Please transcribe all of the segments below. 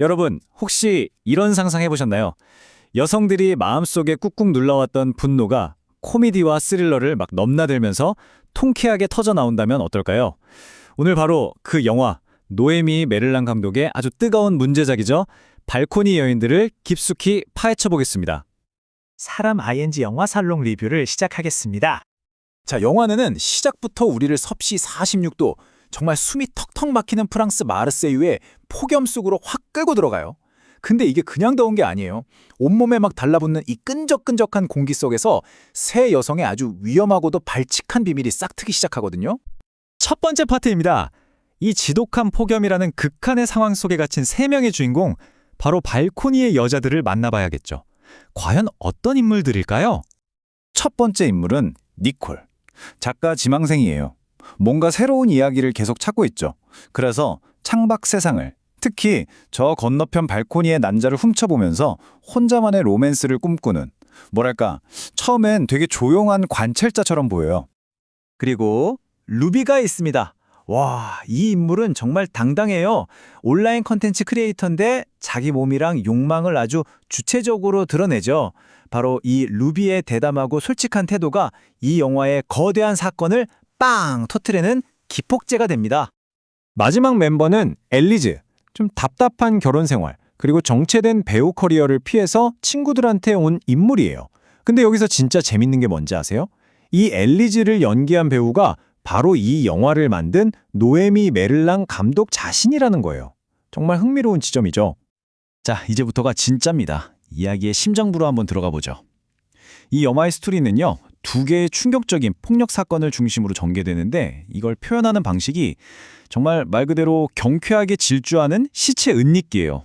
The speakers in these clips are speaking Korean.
여러분, 혹시 이런 상상 해 보셨나요? 여성들이 마음속에 꾹꾹 눌러왔던 분노가 코미디와 스릴러를 막 넘나들면서 통쾌하게 터져 나온다면 어떨까요? 오늘 바로 그 영화 노에미 메를란 감독의 아주 뜨거운 문제작이죠. 발코니 여인들을 깊숙이 파헤쳐 보겠습니다. 사람 ING 영화 살롱 리뷰를 시작하겠습니다. 자, 영화는 시작부터 우리를 섭씨 46도 정말 숨이 턱턱 막히는 프랑스 마르세유의 폭염 속으로 확 끌고 들어가요. 근데 이게 그냥 더운 게 아니에요. 온몸에 막 달라붙는 이 끈적끈적한 공기 속에서 새 여성의 아주 위험하고도 발칙한 비밀이 싹트기 시작하거든요. 첫 번째 파트입니다. 이 지독한 폭염이라는 극한의 상황 속에 갇힌 세 명의 주인공, 바로 발코니의 여자들을 만나봐야겠죠. 과연 어떤 인물들일까요? 첫 번째 인물은 니콜. 작가 지망생이에요. 뭔가 새로운 이야기를 계속 찾고 있죠. 그래서 창밖 세상을, 특히 저 건너편 발코니의 난자를 훔쳐보면서 혼자만의 로맨스를 꿈꾸는, 뭐랄까, 처음엔 되게 조용한 관찰자처럼 보여요. 그리고 루비가 있습니다. 와, 이 인물은 정말 당당해요. 온라인 컨텐츠 크리에이터인데 자기 몸이랑 욕망을 아주 주체적으로 드러내죠. 바로 이 루비의 대담하고 솔직한 태도가 이 영화의 거대한 사건을 빵 터트리는 기폭제가 됩니다. 마지막 멤버는 엘리즈. 좀 답답한 결혼 생활, 그리고 정체된 배우 커리어를 피해서 친구들한테 온 인물이에요. 근데 여기서 진짜 재밌는 게 뭔지 아세요? 이 엘리즈를 연기한 배우가 바로 이 영화를 만든 노에미 메를랑 감독 자신이라는 거예요. 정말 흥미로운 지점이죠. 자, 이제부터가 진짜입니다. 이야기의 심정부로 한번 들어가 보죠. 이 영화의 스토리는요, 두 개의 충격적인 폭력 사건을 중심으로 전개되는데 이걸 표현하는 방식이 정말 말 그대로 경쾌하게 질주하는 시체 은닉기예요.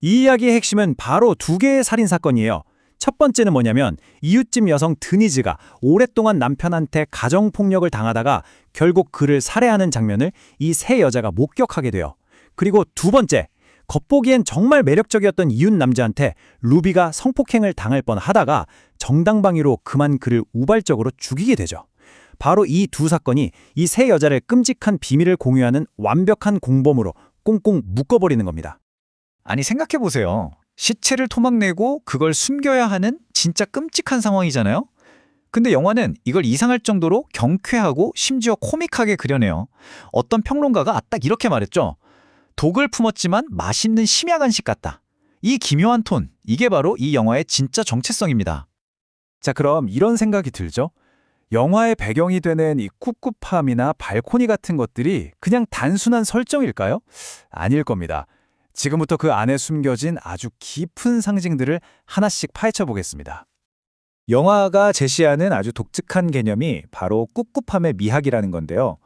이 이야기의 핵심은 바로 두 개의 살인 사건이에요. 첫 번째는 뭐냐면 이웃집 여성 드니즈가 오랫동안 남편한테 가정 폭력을 당하다가 결국 그를 살해하는 장면을 이 세 여자가 목격하게 돼요. 그리고 두 번째, 겉보기엔 정말 매력적이었던 이웃 남자한테 루비가 성폭행을 당할 뻔하다가 정당방위로 그만 그를 우발적으로 죽이게 되죠. 바로 이 두 사건이 이 세 여자를 끔찍한 비밀을 공유하는 완벽한 공범으로 꽁꽁 묶어버리는 겁니다. 아니 생각해보세요. 시체를 토막내고 그걸 숨겨야 하는 진짜 끔찍한 상황이잖아요? 근데 영화는 이걸 이상할 정도로 경쾌하고 심지어 코믹하게 그려내요. 어떤 평론가가 딱 이렇게 말했죠. 독을 품었지만 맛있는 심야 간식 같다. 이 기묘한 톤, 이게 바로 이 영화의 진짜 정체성입니다. 자, 그럼 이런 생각이 들죠? 영화의 배경이 되는 이 꿉꿉함이나 발코니 같은 것들이 그냥 단순한 설정일까요? 아닐 겁니다. 지금부터 그 안에 숨겨진 아주 깊은 상징들을 하나씩 파헤쳐 보겠습니다. 영화가 제시하는 아주 독특한 개념이 바로 꿉꿉함의 미학이라는 건데요.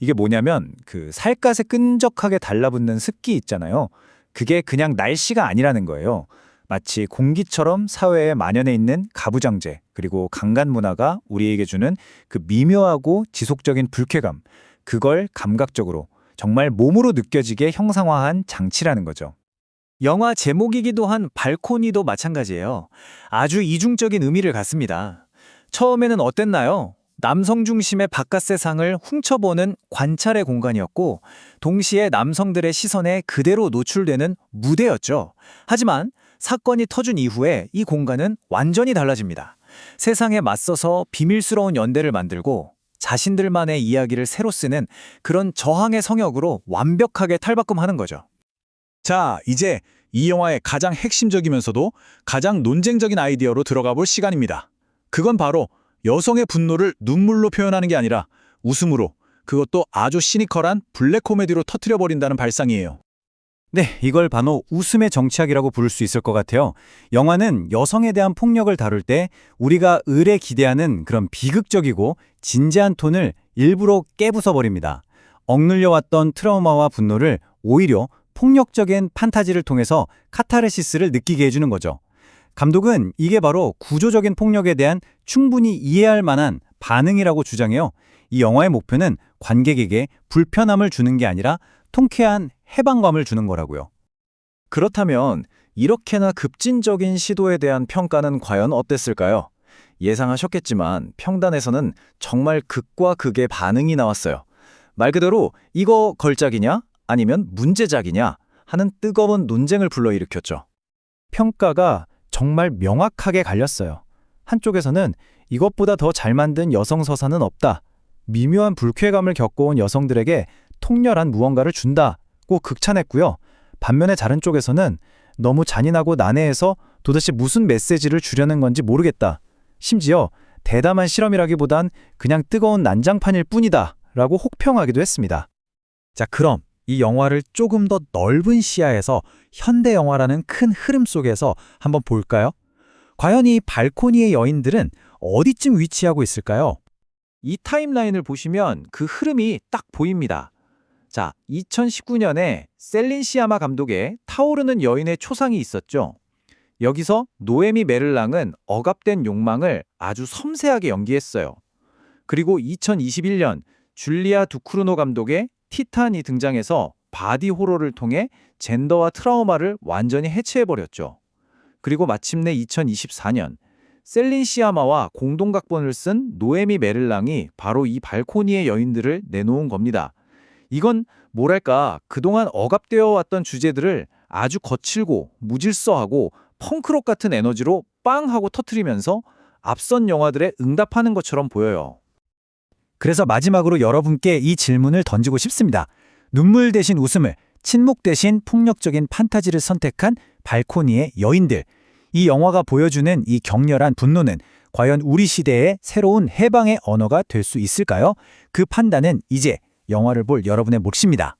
이게 뭐냐면 그 살갗에 끈적하게 달라붙는 습기 있잖아요. 그게 그냥 날씨가 아니라는 거예요. 마치 공기처럼 사회에 만연해 있는 가부장제 그리고 강간 문화가 우리에게 주는 그 미묘하고 지속적인 불쾌감 그걸 감각적으로 정말 몸으로 느껴지게 형상화한 장치라는 거죠. 영화 제목이기도 한 발코니도 마찬가지예요. 아주 이중적인 의미를 갖습니다. 처음에는 어땠나요? 남성 중심의 바깥 세상을 훔쳐보는 관찰의 공간이었고, 동시에 남성들의 시선에 그대로 노출되는 무대였죠. 하지만 사건이 터진 이후에 이 공간은 완전히 달라집니다. 세상에 맞서서 비밀스러운 연대를 만들고 자신들만의 이야기를 새로 쓰는 그런 저항의 성역으로 완벽하게 탈바꿈하는 거죠. 자, 이제 이 영화의 가장 핵심적이면서도 가장 논쟁적인 아이디어로 들어가 볼 시간입니다. 그건 바로 여성의 분노를 눈물로 표현하는 게 아니라 웃음으로, 그것도 아주 시니컬한 블랙 코미디로 터트려 버린다는 발상이에요. 네, 이걸 바로 웃음의 정치학이라고 부를 수 있을 것 같아요. 영화는 여성에 대한 폭력을 다룰 때 우리가 을에 기대하는 그런 비극적이고 진지한 톤을 일부러 깨부숴버립니다. 억눌려왔던 트라우마와 분노를 오히려 폭력적인 판타지를 통해서 카타르시스를 느끼게 해주는 거죠. 감독은 이게 바로 구조적인 폭력에 대한 충분히 이해할 만한 반응이라고 주장해요. 이 영화의 목표는 관객에게 불편함을 주는 게 아니라 통쾌한 해방감을 주는 거라고요. 그렇다면 이렇게나 급진적인 시도에 대한 평가는 과연 어땠을까요? 예상하셨겠지만 평단에서는 정말 극과 극의 반응이 나왔어요. 말 그대로 이거 걸작이냐 아니면 문제작이냐 하는 뜨거운 논쟁을 불러일으켰죠. 평가가 정말 명확하게 갈렸어요. 한쪽에서는 이것보다 더 잘 만든 여성 서사는 없다. 미묘한 불쾌감을 겪어온 여성들에게 통렬한 무언가를 준다고 극찬했고요. 반면에 다른 쪽에서는 너무 잔인하고 난해해서 도대체 무슨 메시지를 주려는 건지 모르겠다. 심지어 대담한 실험이라기보단 그냥 뜨거운 난장판일 뿐이다. 라고 혹평하기도 했습니다. 자, 그럼 이 영화를 조금 더 넓은 시야에서 현대 영화라는 큰 흐름 속에서 한번 볼까요? 과연 이 발코니의 여인들은 어디쯤 위치하고 있을까요? 이 타임라인을 보시면 그 흐름이 딱 보입니다. 자, 2019년에 셀린 시아마 감독의 타오르는 여인의 초상이 있었죠. 여기서 노에미 메를랑은 억압된 욕망을 아주 섬세하게 연기했어요. 그리고 2021년 줄리아 두크루노 감독의 티탄이 등장해서 바디 호러를 통해 젠더와 트라우마를 완전히 해체해버렸죠. 그리고 마침내 2024년 셀린 시아마와 공동각본을 쓴 노에미 메를랑이 바로 이 발코니의 여인들을 내놓은 겁니다. 이건 뭐랄까 그동안 억압되어 왔던 주제들을 아주 거칠고 무질서하고 펑크록 같은 에너지로 빵 하고 터트리면서 앞선 영화들에 응답하는 것처럼 보여요. 그래서 마지막으로 여러분께 이 질문을 던지고 싶습니다. 눈물 대신 웃음을, 침묵 대신 폭력적인 판타지를 선택한 발코니의 여인들. 이 영화가 보여주는 이 격렬한 분노는 과연 우리 시대의 새로운 해방의 언어가 될 수 있을까요? 그 판단은 이제 영화를 볼 여러분의 몫입니다.